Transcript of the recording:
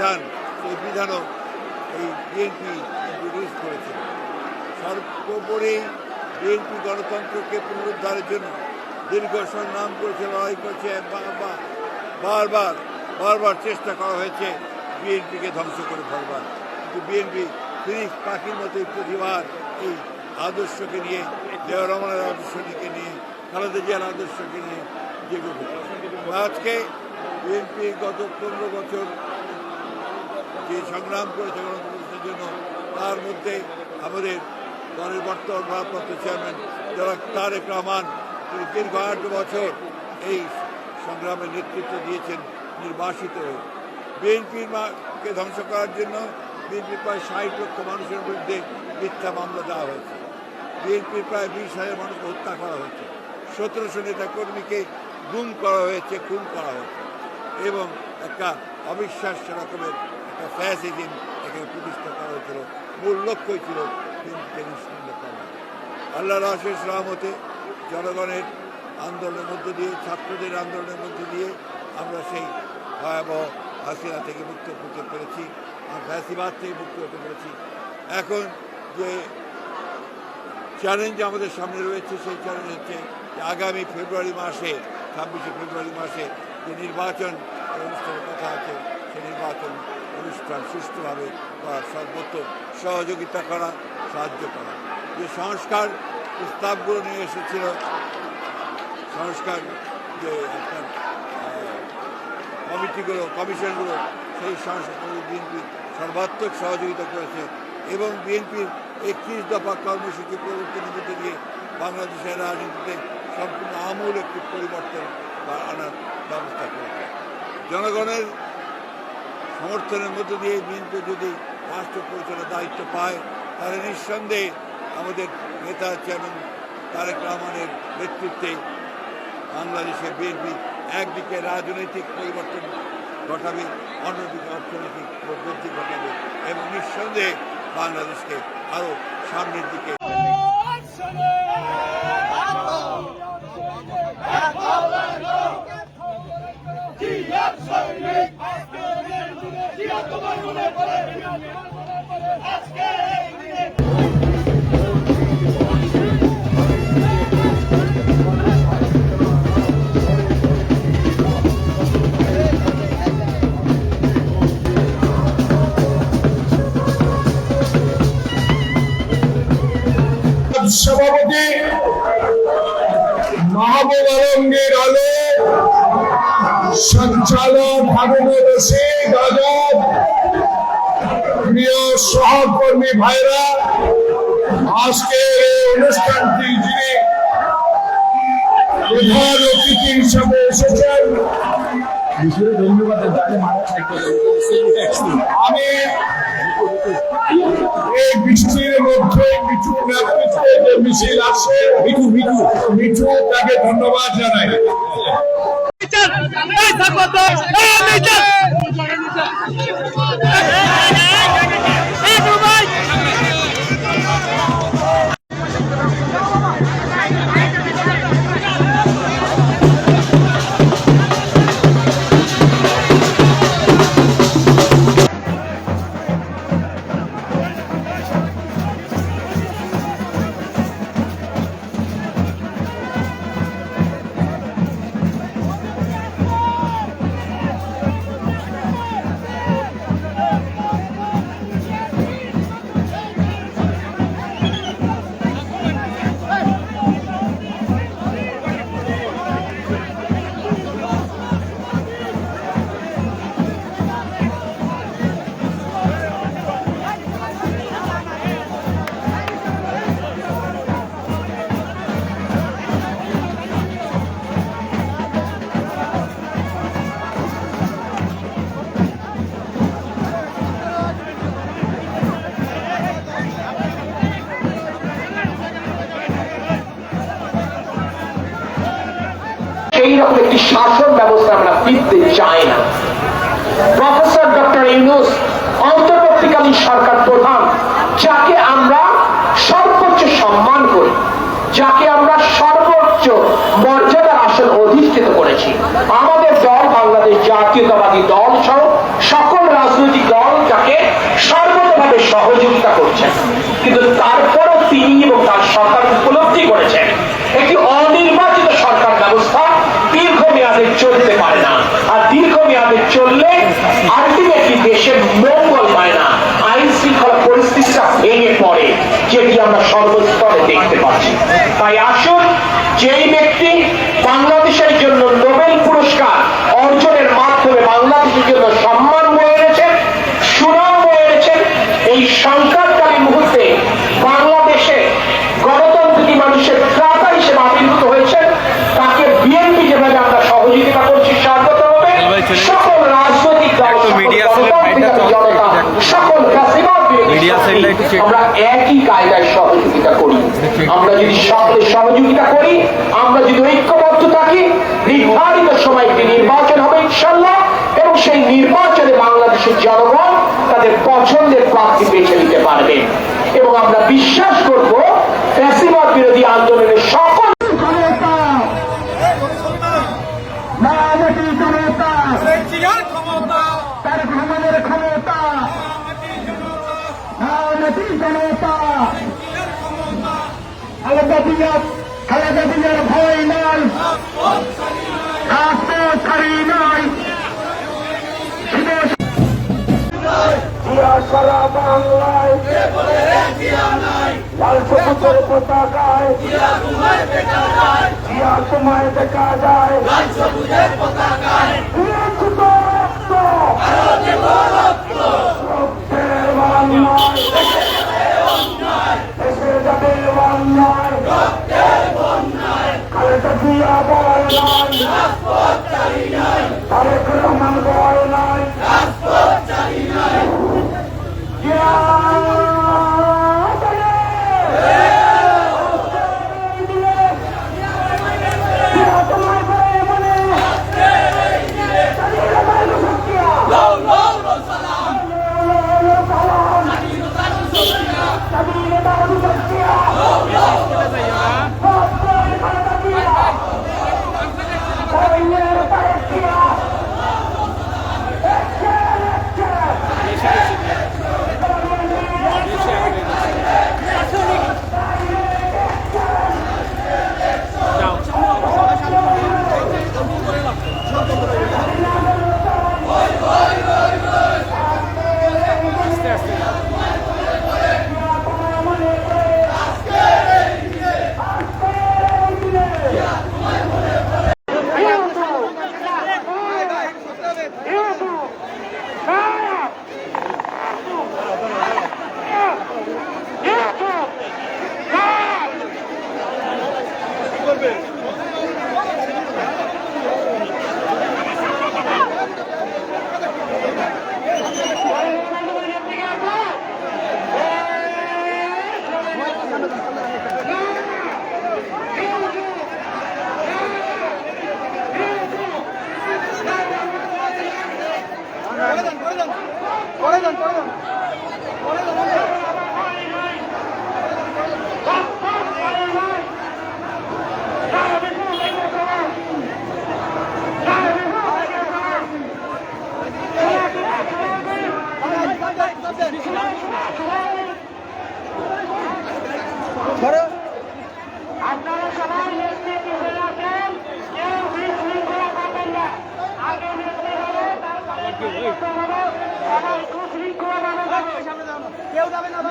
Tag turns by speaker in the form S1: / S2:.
S1: বিধান, সেই বিধানও এই বিএনপি ইন্ট্রোডিউস করেছিল সর্বোপরি বিএনপি গণতন্ত্রকে পুনরুদ্ধারের জন্য দীর্ঘ সংগ্রাম করেছে, লড়াই করেছে বারবার বারবার চেষ্টা করা হয়েছে বিএনপিকে ধ্বংস করে ফেলবার। কিন্তু বিএনপি ফিনিক্স পাখির মতোই প্রতিবার এই আদর্শকে নিয়ে, জিয়া রহমানের আদর্শকে নিয়ে, খালেদা জিয়ার আদর্শকে নিয়ে আজকে বিএনপি গত পনেরো বছর যে সংগ্রাম করেছে গণতন্ত্রের জন্য, তার মধ্যে আমাদের দলের বর্তমান ভারপ্রাপ্ত চেয়ারম্যান যারা তারেক রহমান, তিনি দীর্ঘ আট বছর এই সংগ্রামের নেতৃত্ব দিয়েছেন নির্বাসিত হয়ে। বিএনপির কে ধ্বংস করার জন্য বিএনপির প্রায় ষাট লক্ষ মানুষের বিরুদ্ধে মিথ্যা মামলা দেওয়া হয়েছে। বিএনপির প্রায় বিশ হাজার মানুষকে হত্যা করা হয়েছে। সতেরোশো নেতা কর্মীকে গুম করা হয়েছে, খুন করা হয়েছে এবং একটা অবিশ্বাস্য রকমের একটা ফ্যাসিজম এখানে প্রতিষ্ঠা করা হয়েছিল মূল লক্ষ্যই ছিল বিএনপিকে নিষ্পন্ন করা আল্লাহর অশেষ রহমতে জনগণের আন্দোলনের মধ্য দিয়ে ছাত্রদের আন্দোলনের মধ্য দিয়ে আমরা সেই ভয়াবহ হাসিনা থেকে মুক্ত হতে পেরেছি আর ফ্যাসিবাদ থেকে মুক্ত হতে পেরেছি এখন যে চ্যালেঞ্জ আমাদের সামনে রয়েছে সেই চ্যালেঞ্জ হচ্ছে আগামী ফেব্রুয়ারি মাসে ছাব্বিশে ফেব্রুয়ারি মাসে যে নির্বাচন অনুষ্ঠানের কথা আছে সেই নির্বাচন অনুষ্ঠান সুষ্ঠুভাবে করার সর্বোচ্চ সহযোগিতা করা, সাহায্য করা। যে সংস্কার প্রস্তাবগুলো নিয়ে এসেছিল, সংস্কার যে আপনার কমিটিগুলো, কমিশনগুলো, সেই সংস্কারগুলো বিএনপি সর্বাত্মক সহযোগিতা করেছে এবং বিএনপির একত্রিশ দফা কর্মসূচি প্রবর্তনের মধ্যে দিয়ে বাংলাদেশের রাজনীতিতে সম্পূর্ণ আমূল একটি পরিবর্তন আনার ব্যবস্থা করেছে। জনগণের সমর্থনের মধ্য দিয়ে বিএনপি যদি রাষ্ট্র পরিচালনার দায়িত্ব পায়, তাহলে নিঃসন্দেহে আমাদের নেতা চেয়ারম্যান তারেক রহমানের নেতৃত্বে বাংলাদেশে বিএনপি একদিকে রাজনৈতিক পরিবর্তন ঘটাবে, অন্যদিকে অর্থনৈতিক প্রবৃদ্ধি ঘটাবে এবং নিঃসন্দেহে বাংলাদেশকে আরও সামনের দিকে
S2: সভাপতি মাহবুব আলমগীর আলো, সঞ্চালক হাবিবুর রশিদ আজাদ, প্রিয় সহকর্মী ভাইরা আজকের এই অনুষ্ঠানটি যিনি প্রধান অতিথি হিসাবে এসেছেন আমি এই বৃষ্টির মধ্যে মিঠু নেতৃত্বে যে মিছিল আসে, মিঠু মিঠু মিঠু, তাকে ধন্যবাদ জানাই।
S3: এইরকম একটি শাসন ব্যবস্থা আমরা ফিরতে চাই না। প্রফেসর ডক্টর ইউনুস, অন্তর্বর্তীকালীন সরকার প্রধান, যাকে আমরা সর্বোচ্চ সম্মান করি, যাকে আমরা সর্বোচ্চ মর্যাদার আসন অধিষ্ঠিত করেছি। আমাদের দল, বাংলাদেশ জাতীয়তাবাদী দল সহ সকল রাজনৈতিক দল যাকে সর্বতভাবে সহযোগিতা করছেন। কিন্তু তারপরও তিনি এবং তার সরকার উপলব্ধি করেছেন। একটি অনির্বাচিত সরকার ব্যবস্থা চলতে পারে না। আর দীর্ঘমেয়াদে চললে আর জায়গায় সহযোগিতা করি। আমরা যদি সকলের সহযোগিতা করি, আমরা যদি ঐক্যবদ্ধ থাকি, নির্ধারিত সময় একটি নির্বাচন হবে ইনশাল্লাহ এবং সেই নির্বাচনে বাংলাদেশের জনগণ তাদের পছন্দের প্রার্থী বেছে নিতে পারবে। এবং আমরা বিশ্বাস করব, ফ্যাসিবাদ বিরোধী আন্দোলনের
S4: অভিযোগ খালেদা জিয়ার ভয় নাই। রাষ্ট্রী নয় সারা বাংলায়। লাল সবুজের পতাকায়। জিয়া তোমায় দেখা যায়।
S5: পতাকায়। ¡Venga, venga!